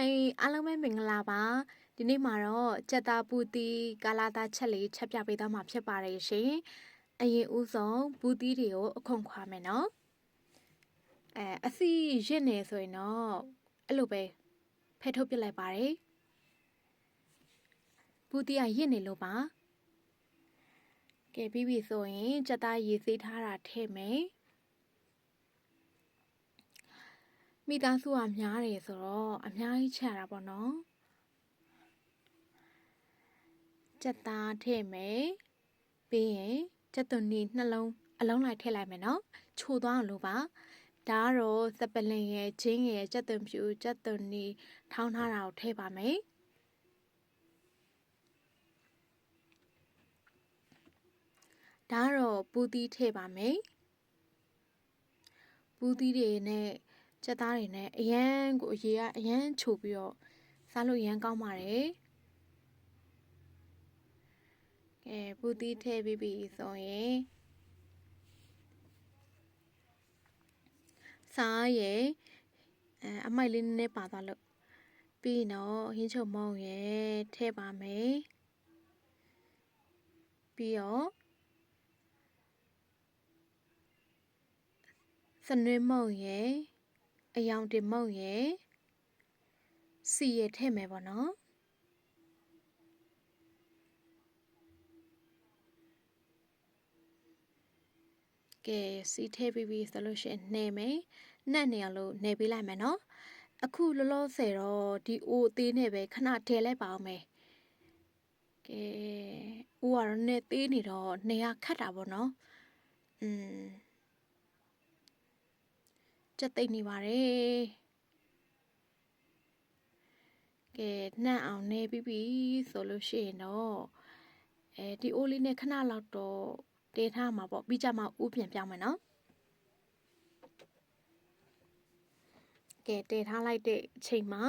Hi အားလုံးပဲမင်္ဂလာပါဒီနေ့မှာတော့ကြက်သားပူတီကာလာသားချက်လေးချက်ပြပေးသွားမှာဖြစ်ပါတယ်ရှင်အရင်ဦးဆုံးဘူးတီးတွေကိုအခွန်ခွာမယ်နော်အဲအစီရစ်နေဆိုရင်တော့အဲ့လိုပဲဖဲထုတ်ပစ်လိုက်ပါတယ်ဘူးတီးကရစ်နေလို့ပါကဲပြီးပြီဆိုရင်ကြက်သားရေးစေးထားတာထည့်မယ် မိသားစုကများတယ်ဆိုတော့အများကြီးချရတာပေါ့နော်ကြက်သားထည့်မယ်ပြီးရင်ကြက်သွန်နီနှလုံးအလုံးလိုက်ထည့်လိုက်မယ်နော်ချိုသွားအောင်လို့ပါဒါကတော့စပလင်ရဲ့ချင်းရဲ့ကြက်သွန်ဖြူကြက်သွန်နီထောင်းထားတာကိုထည့်ပါမယ်ဒါကတော့ပူသီးထည့်ပါမယ်ပူသီးတွေနဲ့ ကြက်သားတွေနဲ့အရန်ကိုအရေကအရန်ချိုပြီးတော့စားလို့ရန်ကောင်းပါတယ်ကဲပူသီးထည့်ပြီးပြီဆိုရင်စားရယ်အဲအမိုက်လေးနည်းနည်းပါသွားလို့ပြီးတော့ဟင်းချုံမုံရယ်ထည့်ပါမယ်ပြီးတော့စနွေးမုံရယ် အယောင်တင်မုံရယ်စီရယ်ထည့်မယ်ပေါ့နော်ကဲစီထည့်ပြီးပြီဆိုလို့ရှိရင်နှဲမယ်နှက်နေအောင်လို့နှဲပေးလိုက်မယ်နော်အခုလောလောဆယ်တော့ဒီအိုအသေးနဲ့ပဲခဏထည့်လိုက်ပါအောင်မယ်ကဲအိုကတော့နဲ့သေးနေတော့နေရခတ်တာပေါ့နော်อืม ကြက်သိမ့်နေပါတယ်ကဲနှံ့အောင်နေပြီးပြီဆိုလို့ရှိရင်တော့အဲဒီအိုးလေးနဲ့ခဏလောက်တော့တေးထားမှာပေါ့ပြီးကြမှာဥပြန်ပြောင်းမယ်နော်ကဲတေးထားလိုက်တဲ့အချိန်မှာ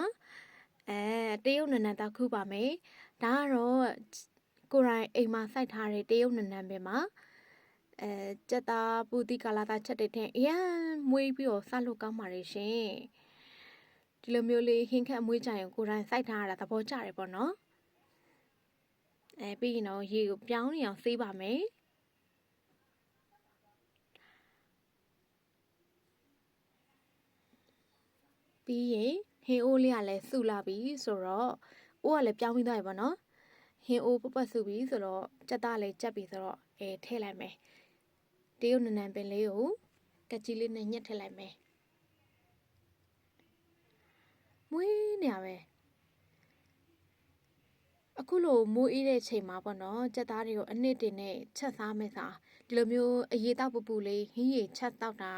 အဲတရုတ်နနန်တောက်ခုပါမယ်ဒါကတော့ကိုရိုင်းအိမ်မှာစိုက်ထားတဲ့တရုတ်နနန်ပဲမှာ အဲကြက်သားပူတိကာလာသားချက်တဲ့တဲ့အရန်မွေးပြီးတော့စားလို့ကောင်းပါတယ်ရှင်ဒီလိုမျိုးလေးဟင်းခက်အမွေးကြရင်ကိုရိုင်းစိုက်ထားရတာသဘောကျတယ်ပေါ့နော်အဲပြီးရင်တော့ရေကိုပြောင်းနေအောင်ဆေးပါမယ်ပြီးရင်ဟင်းအိုးလေးကလည်းစုလာပြီဆိုတော့အိုးကလည်းပြောင်းပြီးသွားပြီပေါ့နော်ဟင်းအိုးပပတ်စုပြီဆိုတော့ကြက်သားလည်းကြက်ပြီဆိုတော့အဲထည့်လိုက်မယ် တရုတ်နနံပင်လေးကိုကကြီးလေးနဲ့ညှက်ထည့်လိုက်မယ်မွေးနေရပဲအခုလိုမိုးအေးတဲ့ချိန်မှာပေါ့နော်ကြက်သားတွေကိုအနှစ်တင်နဲ့ချက်စားမယ်စားဒီလိုမျိုးအရေးတောက်ပူပူလေးဟင်းရည်ချက်တောက်တာ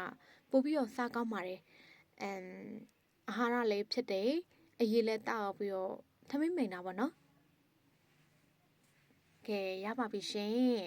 ပို့ပြီးတော့စားကောင်းပါတယ်အမ်အာဟာရလေးဖြစ်တယ်အရေးလည်းတောက်ပြီးတော့ထမင်းမိန်တာပေါ့နော်ကဲရပါပြီရှင်